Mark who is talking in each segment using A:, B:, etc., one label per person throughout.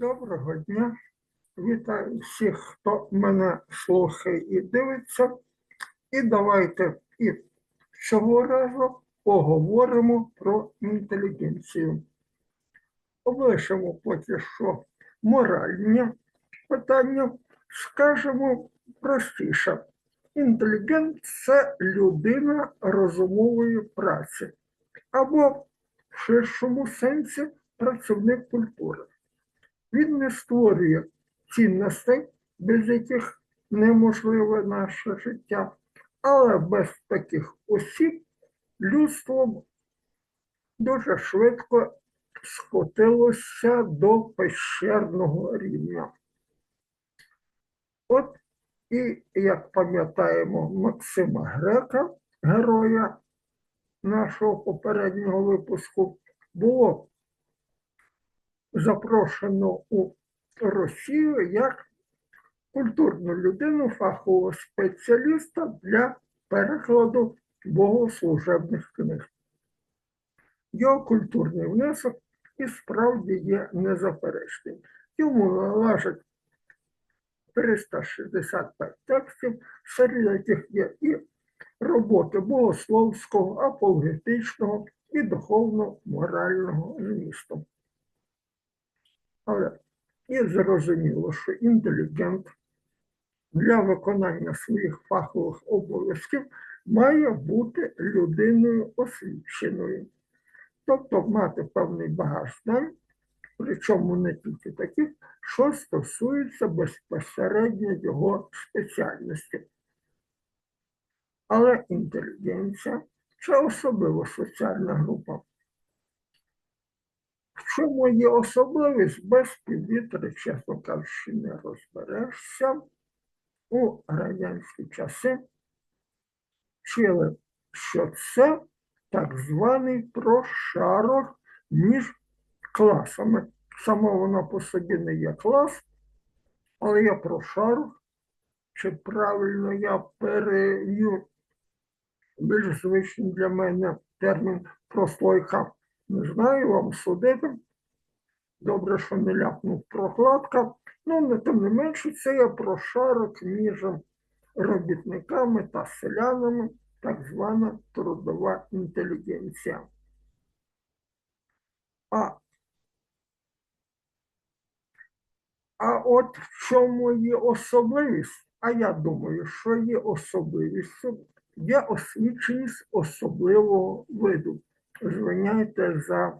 A: Доброго дня. Вітаю всіх, хто мене слухає і дивиться. І давайте і цього разу поговоримо про інтелігенцію. Облишимо поки що моральні питання, скажемо простіше. Інтелігент це людина розумової праці або в ширшому сенсі працівник культури. Він не створює цінностей, без яких неможливе наше життя, але без таких осіб людство дуже швидко скотилося до пещерного рівня. От і, як пам'ятаємо, Максима Грека, героя нашого попереднього випуску, було запрошено у Росію як культурну людину, фахового спеціаліста для перекладу богослужебних книг. Його культурний внесок і справді є незаперечним. Йому належить 365 текстів, серед яких є і роботи богословського, апологетичного і духовно-морального змісту. Але і зрозуміло, що інтелігент для виконання своїх фахових обов'язків має бути людиною освіченою, тобто мати певний багаж знань, причому не тільки таких, що стосується безпосередньо його спеціальності. Але інтелігенція це особливо соціальна група. В чому є особливість без півлітри, чесно кажучи, не розберешся. У радянські часи вчили, що це так званий прошарок між класами. Само воно по собі не є клас, але є прошарок, чи правильно я перевів більш звичний для мене термін прослойка. Не знаю, вам судити. Добре, що не ляпнув прокладка. Ну, не тим не менше, це є прошарок між робітниками та селянами, так звана трудова інтелігенція. А, а от в чому є особливість? А я думаю, що є особливістю, є освіченість особливого виду. Звиняйте за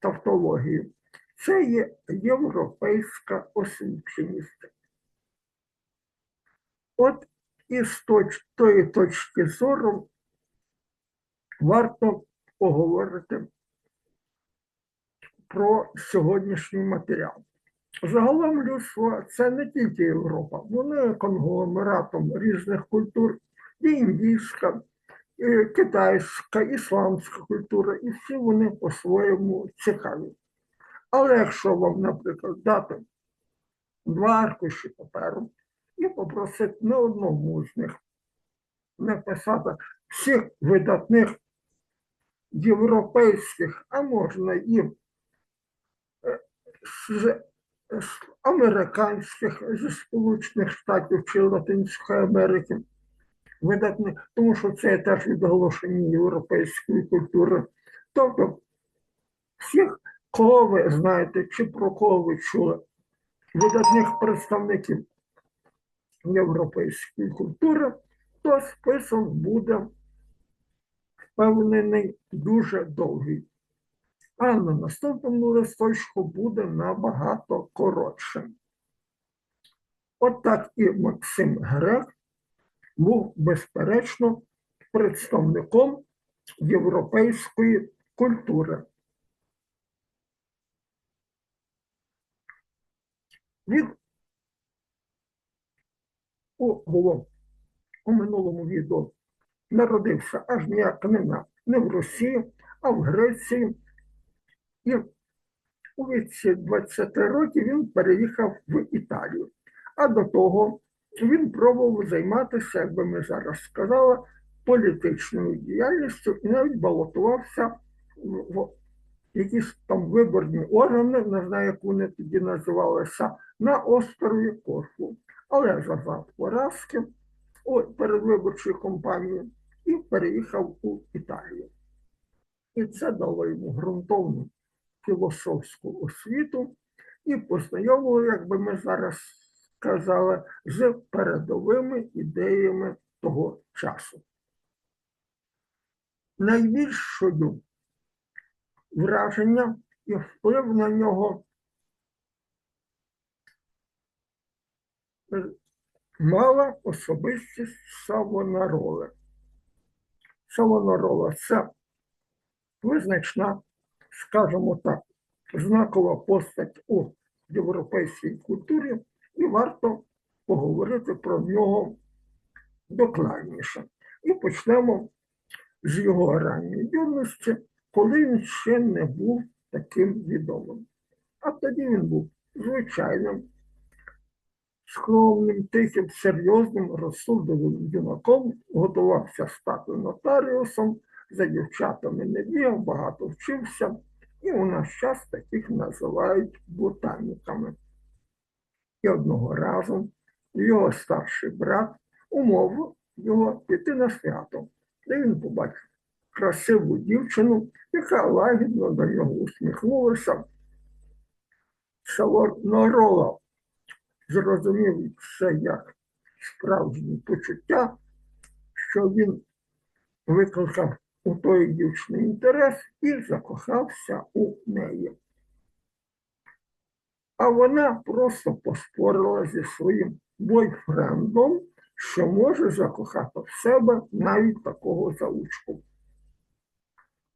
A: тавтологію. Це є європейська освіченість. От із точ, тої точки зору варто поговорити про сьогоднішній матеріал. Загалом людство це не тільки Європа, воно є конгломератом різних культур, і індійська, китайська, ісламська культура, і всі вони по-своєму цікаві. Але якщо вам, наприклад, дати два аркуші паперу і попросити не одному з них написати всіх видатних європейських, а можна і е, з американських, зі Сполучених Штатів чи Латинської Америки, видатних, тому що це теж відголошення європейської культури. Тобто всіх кого ви знаєте, чи про кого ви чули видатних представників європейської культури, то список буде впевнений дуже довгий. А на наступному листочку буде набагато коротшим. От так і Максим Грек був, безперечно, представником європейської культури. Він у, було у минулому відео народився аж ніяк не, на, не в Росії, а в Греції. І у віці 20 років він переїхав в Італію. А до того він пробував займатися, як би ми зараз сказали, політичною діяльністю і навіть балотувався в якісь там виборні органи, не знаю, як вони тоді називалися, на острові Корфу. Але зазнав поразки у передвиборчій кампанії і переїхав у Італію. І це дало йому ґрунтовну філософську освіту і познайомило, як би ми зараз сказали, з передовими ідеями того часу. Найбільшою враження і вплив на нього мала особистість Савонароли. Савонарола це визначна, скажімо так, знакова постать у європейській культурі, і варто поговорити про нього докладніше. І почнемо з його ранньої юності, коли він ще не був таким відомим. А тоді він був звичайним, скромним, тихим, серйозним, розсудливим юнаком, готувався стати нотаріусом, за дівчатами не бігав, багато вчився, і у наш час таких називають ботаніками. І одного разу його старший брат умовив його піти на свято, де він побачив красиву дівчину, яка лагідно до нього усміхнулася. Савонарола зрозумів це як справжні почуття, що він викликав у тої дівчини інтерес і закохався у неї. А вона просто поспорила зі своїм бойфрендом, що може закохати в себе навіть такого заучку.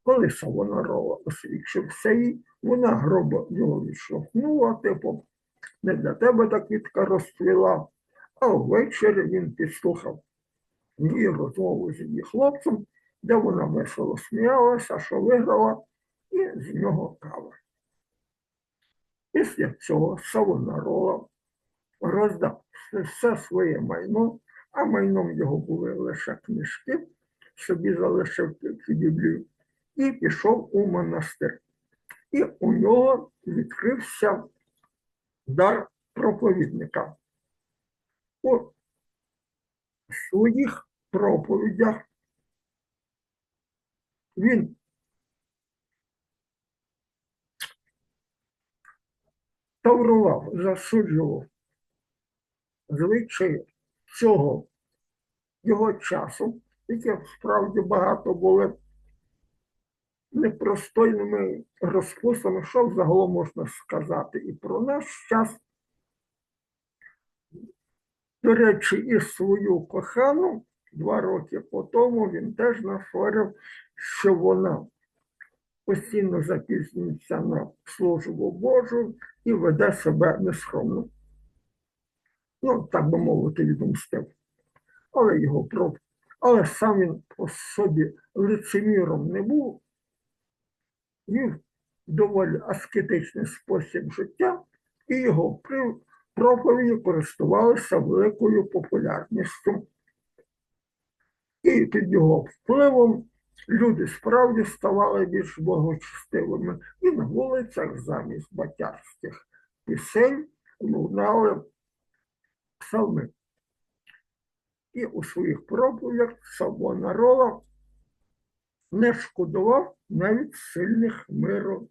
A: Коли Савонарова освічився їй, вона грубо його відштовхнула, типу, не для тебе та квітка розцвіла, а ввечері він підслухав її розмову з її хлопцем, де вона весело сміялася, що виграла, і з нього кава. Після цього Савонарола роздав все своє майно, а майном його були лише книжки, собі залишив тільки Біблію, і пішов у монастир. І у нього відкрився дар проповідника. У своїх проповідях він таврував, засуджував звичаї цього його часу, які справді багато були непростойними розпусами, що взагалом можна сказати і про наш час. До речі, і свою кохану два роки по тому він теж нафорив, що вона постійно запізнюється на службу Божу і веде себе нескромно. Ну, так би мовити, відомстив. Але його проб. Але сам він по собі лицеміром не був, вів доволі аскетичний спосіб життя, і його проповіді користувалися великою популярністю. І під його впливом люди справді ставали більш благочестивими. І на вулицях замість батярських пісень лунали псалми. І у своїх проповідях Савонарола не шкодував навіть сильних миру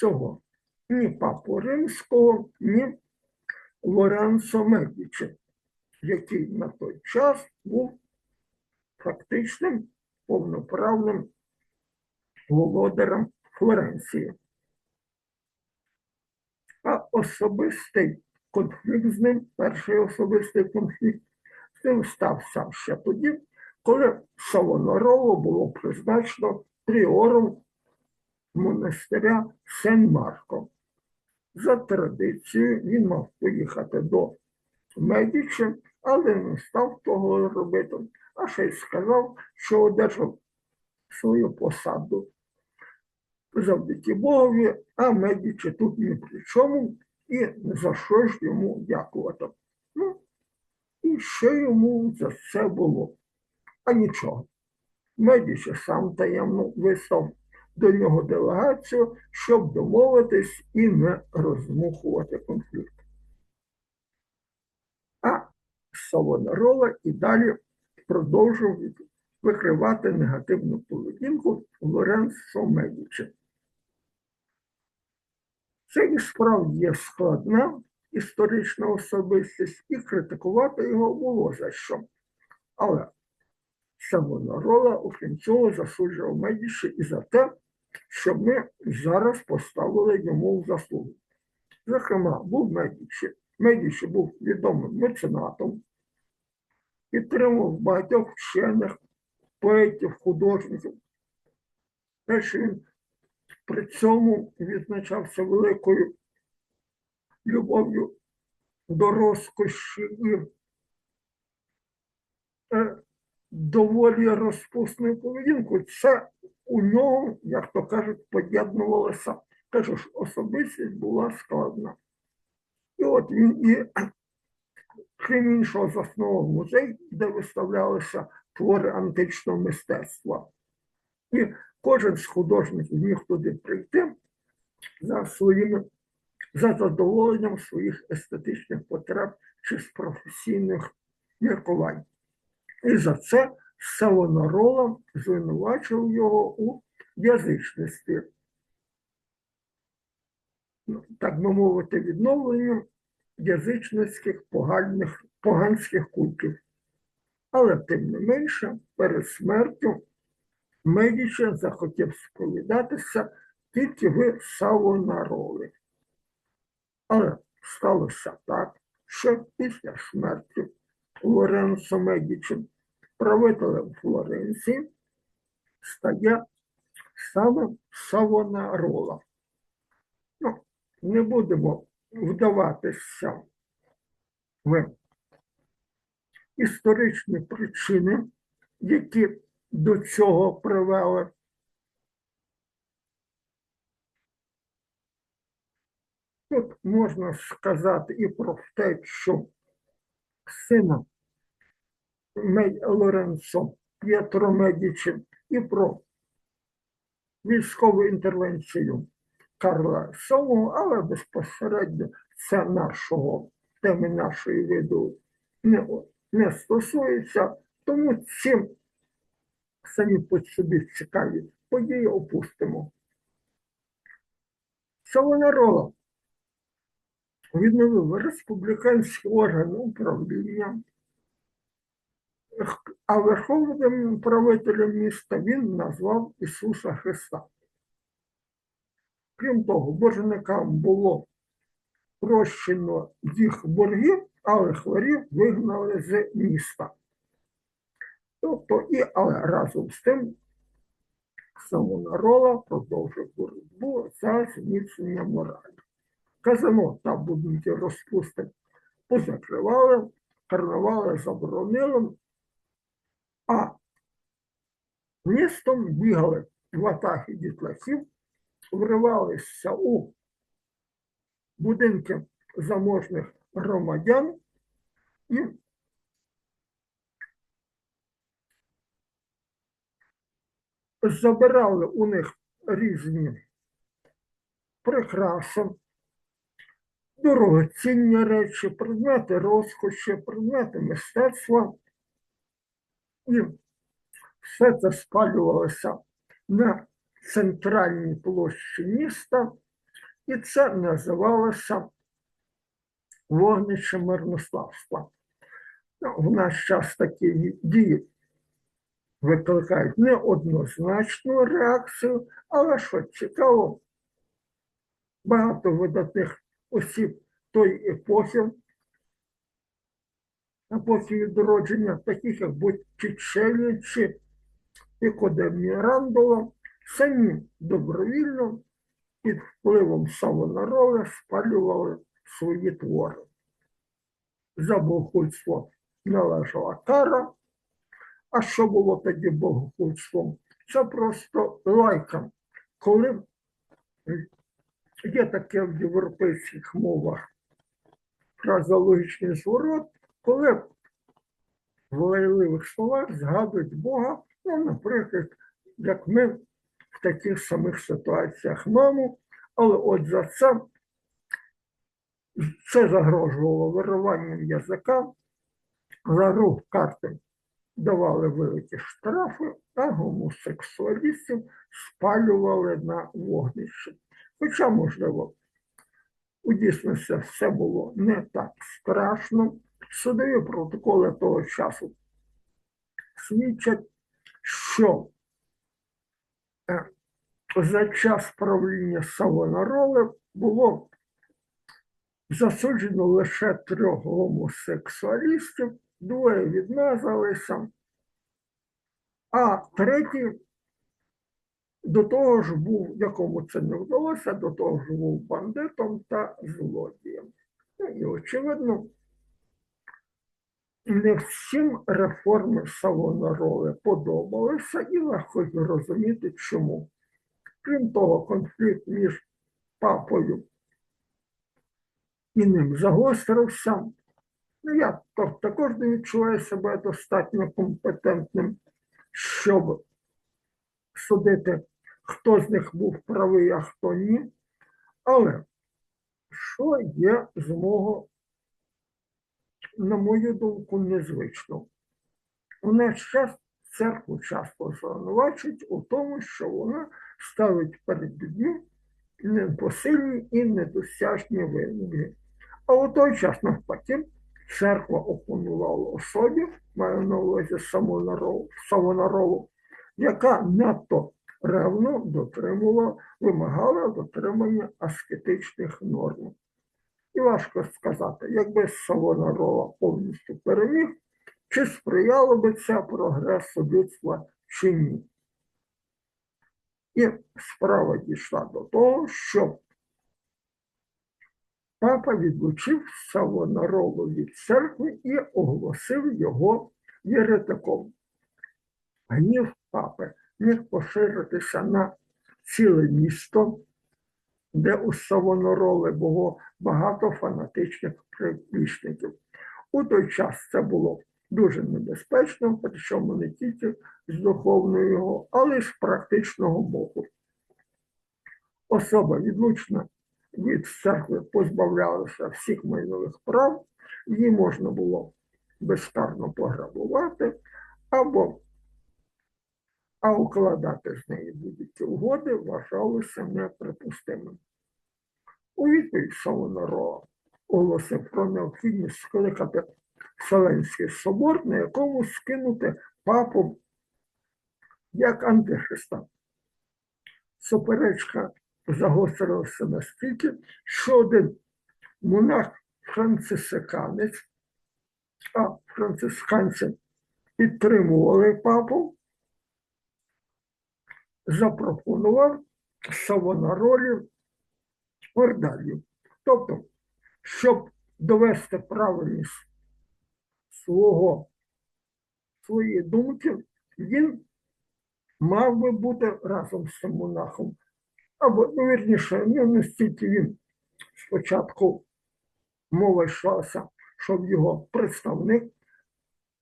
A: цього. Ні папу римського, ні Лоренцо Медічі, який на той час був фактичним повноправним володарем Флоренції. А особистий конфлікт з ним, перший особистий конфлікт, з ним стався ще тоді, коли Савонарово було призначено пріором монастиря Сен-Марко. За традицією він мав поїхати до Медічі, але не став того робити, а ще й сказав, що одержав свою посаду завдяки Богові, а Медічі тут ні при чому і за що ж йому дякувати. Ну, і що йому за це було? А нічого. Медічі сам таємно вислав до нього делегацію, щоб домовитись і не розмухувати конфлікт. А Савонарола і далі продовжував викривати негативну поведінку Лоренцо Медічі. Це і справді є складна історична особистість, і критикувати його було за що. Але Савонарола окрім цього засуджував Медічі і за те, що ми зараз поставили йому в заслугу. Зокрема, був Медічі. Медічі був відомим меценатом, підтримував багатьох вчених, поетів, художників. Те, що він при цьому відзначався великою любов'ю до розкоші і е, доволі розпусною поведінкою. Це у нього, як то кажуть, поєднувалося. Кажу ж, особистість була складна. І от він і, крім іншого, заснував музей, де виставлялися твори античного мистецтва. І кожен з художників міг туди прийти за своїми за задоволенням своїх естетичних потреб чи з професійних міркувань. І за це Савонарола звинувачував його у язичності, ну, так би мовити, відновленню язичницьких погальних, поганських культів. Але тим не менше, перед смертю Медіче захотів сповідатися тільки в Савонаролі. Але сталося так, що після смерті Лоренцо Медічі правителем Флоренції стає саме Савонарола. Ну, не будемо вдаватися в історичні причини, які до цього привели. Тут можна сказати і про те, що сина Мей- Лоренцо П'єтро Медічі, і про військову інтервенцію Карла VII, але безпосередньо це нашого теми нашої виду не, не стосується, тому цим самі по собі цікаві події опустимо. Савонарола відновив республіканські органи управління, а верховним правителем міста він назвав Ісуса Христа. Крім того, боржникам було прощено їх борги, але хворів вигнали з міста. Тобто, і, але разом з тим Савонарола продовжив боротьбу за зміцнення моралі. Казано та будинки розпусти позакривали, карнавали заборонили, а містом бігали ватахи дітлахів, вривалися у будинки заможних громадян і забирали у них різні прикраси, дорогоцінні речі, предмети розкоші, предмети мистецтва. І все це спалювалося на центральній площі міста, і це називалося вогнище мирнославства. Ну, в наш час такі дії викликають неоднозначну реакцію, але що цікаво, багато видатних осіб тої епохи, епохи відродження, таких як Боттічелі чи Піко де Мірандола, самі добровільно під впливом Савонарола спалювали свої твори. За богохульство належала кара, а що було тоді богохульством? Це просто лайка. Коли є таке в європейських мовах фразологічний зворот, коли в лайливих словах згадують Бога, ну, наприклад, як ми в таких самих ситуаціях маму, але от за це це загрожувало вируванням язика, за рух карти давали великі штрафи, а гомосексуалістів спалювали на вогнищі. Хоча, можливо, у дійсності все було не так страшно. Судові протоколи того часу свідчать, що за час правління Савонароли було засуджено лише трьох гомосексуалістів, двоє відмазалися, а третій до того ж був, якому це не вдалося, до того ж був бандитом та злодієм. Ну і очевидно, не всім реформи Савонароли подобалися, і легко зрозуміти, чому. Крім того, конфлікт між папою і ним загострився. Ну, я також не відчуваю себе достатньо компетентним, щоб судити, хто з них був правий, а хто ні. Але що є з мого, на мою думку, незвично? У наш час церкву часто звинувачують у тому, що вона ставить перед людьми непосильні і недосяжні вимоги. А у той час, навпаки, церква опонувала особі, маю на увазі самонарову, самонарову, яка надто ревно дотримувала, вимагала дотримання аскетичних норм. І важко сказати, якби Савонарова повністю переміг, чи сприяло би це прогресу людства чи ні. І справа дійшла до того, що папа відлучив Савонарову від церкви і оголосив його єретиком. Гнів папи міг поширитися на ціле місто, де у Савонарови було багато фанатичних приплічників. У той час це було дуже небезпечно, причому не тільки з духовного, але й з практичного боку. Особа відлучна від церкви позбавлялася всіх майнових прав, її можна було безкарно пограбувати або а укладати з неї будь-які угоди вважалося неприпустимим. У відповідь Савонаро оголосив про необхідність скликати Вселенський собор, на якому скинути папу як антихриста. Суперечка загострилася настільки, що один монах францисканець, а францисканці підтримували папу, запропонував Савонаролі ордалію. Тобто, щоб довести правильність свого, своєї думки, він мав би бути разом з цим монахом. Або, ну, вірніше, не настільки він спочатку мова йшлася, щоб його представник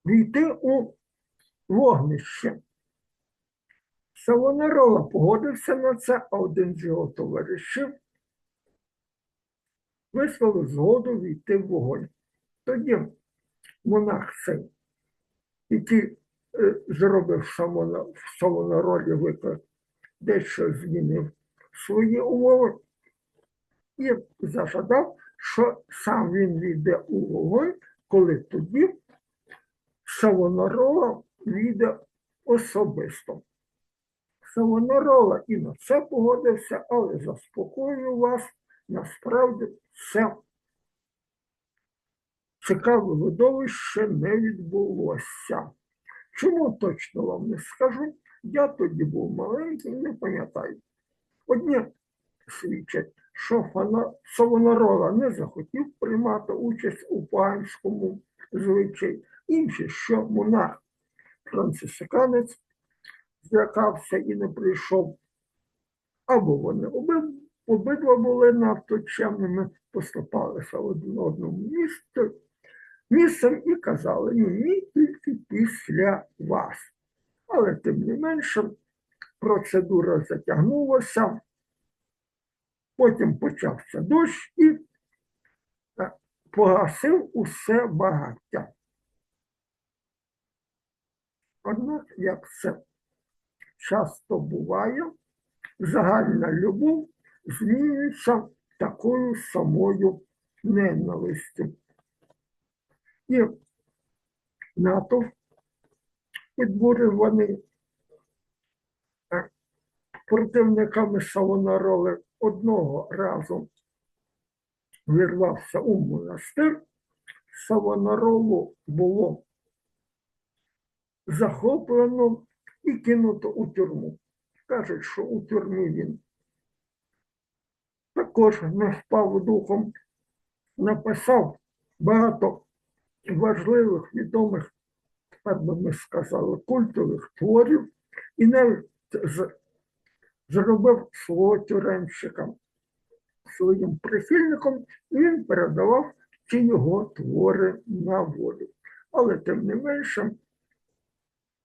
A: війти у вогнище. Савонарола погодився на це, а один з його товаришів висловив згоду війти в вогонь. Тоді монах цей, який е, зробив в Савонаролі виклик, дещо змінив свої умови і зажадав, що сам він війде у вогонь, коли тоді Савонарола війде особисто. Савонарола і на це погодився, але заспокоюю вас, насправді це цікаве видовище не відбулося. Чому точно вам не скажу? Я тоді був маленький, не пам'ятаю. Одні свідчать, що Савонарола не захотів приймати участь у панському звичаї, інші, що монах францисканець злякався і не прийшов. Або вони оби- обидва були надто чемними, поступалися один одному місцю, місцем і казали, ні, тільки після вас. Але тим не менше, процедура затягнулася, потім почався дощ і е, погасив усе багаття. Однак, як це часто буває, загальна любов змінюється такою самою ненавистю. І натовп підбурюваний е, противниками Савонароли одного разу вірвався у монастир. Савонаролу було захоплено і кинуто у тюрму. Кажуть, що у тюрмі він також не впав духом, написав багато важливих, відомих, тепер би ми сказали, культових творів і навіть зробив свого тюремщика своїм прихильником, і він передавав ті його твори на волю. Але тим не менше,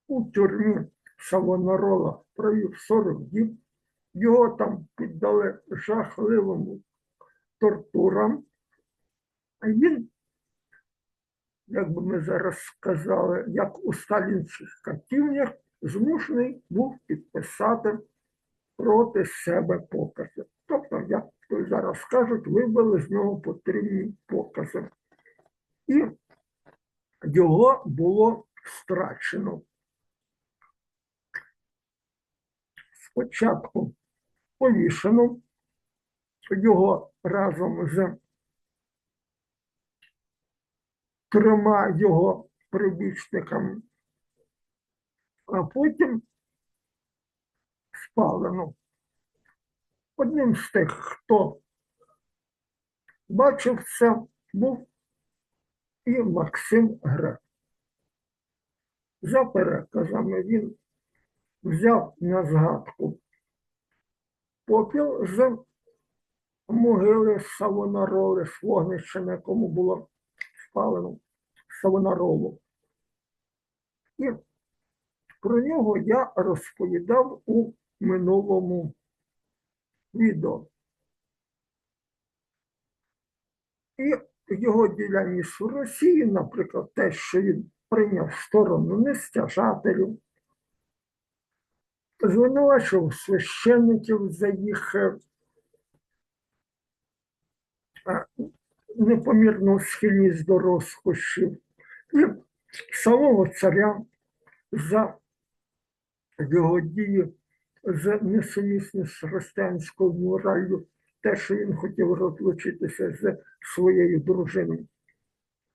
A: у тюрмі Савонарола провів 40 діб, його там піддали жахливим тортурам, а він, як би ми зараз сказали, як у сталінських катівнях, змушений був підписати проти себе покази. Тобто, як то зараз кажуть, вибили з нього потрібні покази. І його було страчено. Спочатку повішено його разом з трьома його прибічниками, а потім спалено. Одним з тих, хто бачив це, був і Максим Грек. За переказами він взяв на згадку попіл з могили Савонароли, з вогнища, на якому було спалено Савонаролу. І про нього я розповідав у минулому відео. І його діяльність у Росії, наприклад, те, що він прийняв сторону нестяжателів, звинувачував священників за їх е, е, непомірну схильність до розкошів, і самого царя за його дії з несумісність з християнською мораллю, те, що він хотів розлучитися з своєю дружиною.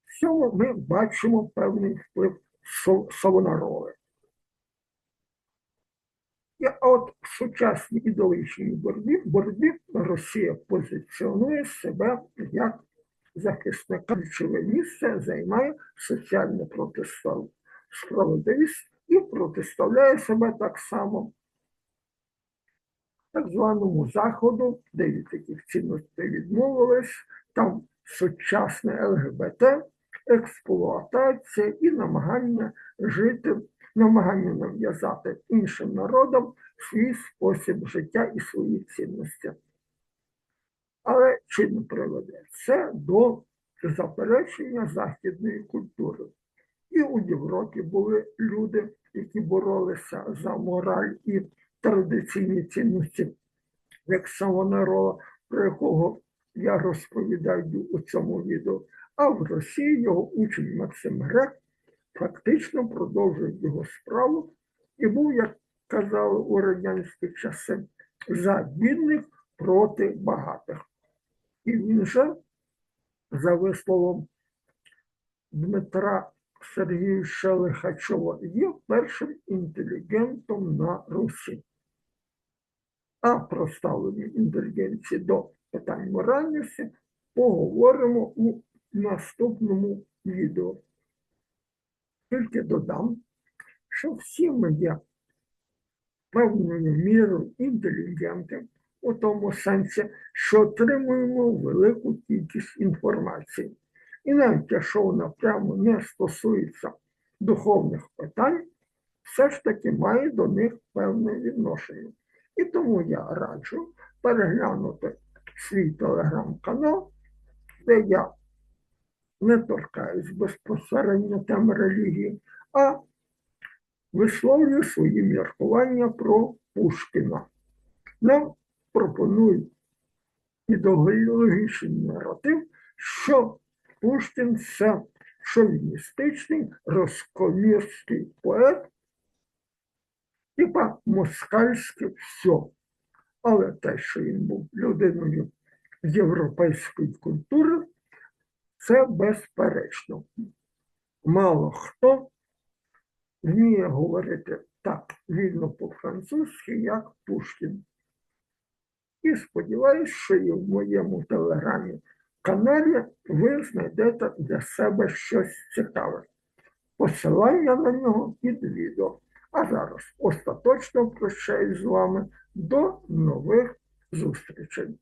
A: В цьому ми бачимо певний вплив Со- І от в сучасній ідеологічній боротьбі, боротьбі Росія позиціонує себе як захисника. Ключове місце займає соціальна протестов- справедливість і протиставляє себе так само так званому Заходу, де від таких цінностей відмовились, там сучасне ЛГБТ, експлуатація і намагання жити, намагання нав'язати іншим народам свій спосіб життя і свої цінності. Але чи не приведе це до заперечення західної культури? І у Європі були люди, які боролися за мораль і традиційні цінності, як Савонарола, про якого я розповідаю у цьому відео. А в Росії його учень Максим Грек фактично продовжує його справу і був, як казали у радянські часи, за бідних проти багатих. І він же, за висловом Дмитра Сергійовича Лихачова, є першим інтелігентом на Русі. А про ставлення інтелігенції до питань моральності поговоримо у наступному відео. Тільки додам, що всі ми є певною мірою інтелігенти у тому сенсі, що отримуємо велику кількість інформації. І навіть якщо вона прямо не стосується духовних питань, все ж таки має до них певне відношення. І тому я раджу переглянути свій телеграм-канал, де я не торкаюсь безпосередньо тем релігії, а висловлюю свої міркування про Пушкіна. Нам пропонують ідеологічний наратив, що Пушкін це шовіністичний, розколірський поет, типа москальське все. Але те, що він був людиною європейської культури, це безперечно. Мало хто вміє говорити так вільно по-французьки, як Пушкін. І сподіваюся, що і в моєму телеграмі каналі ви знайдете для себе щось цікаве. Посилання на нього під відео. А зараз остаточно прощаюсь з вами до нових зустрічей.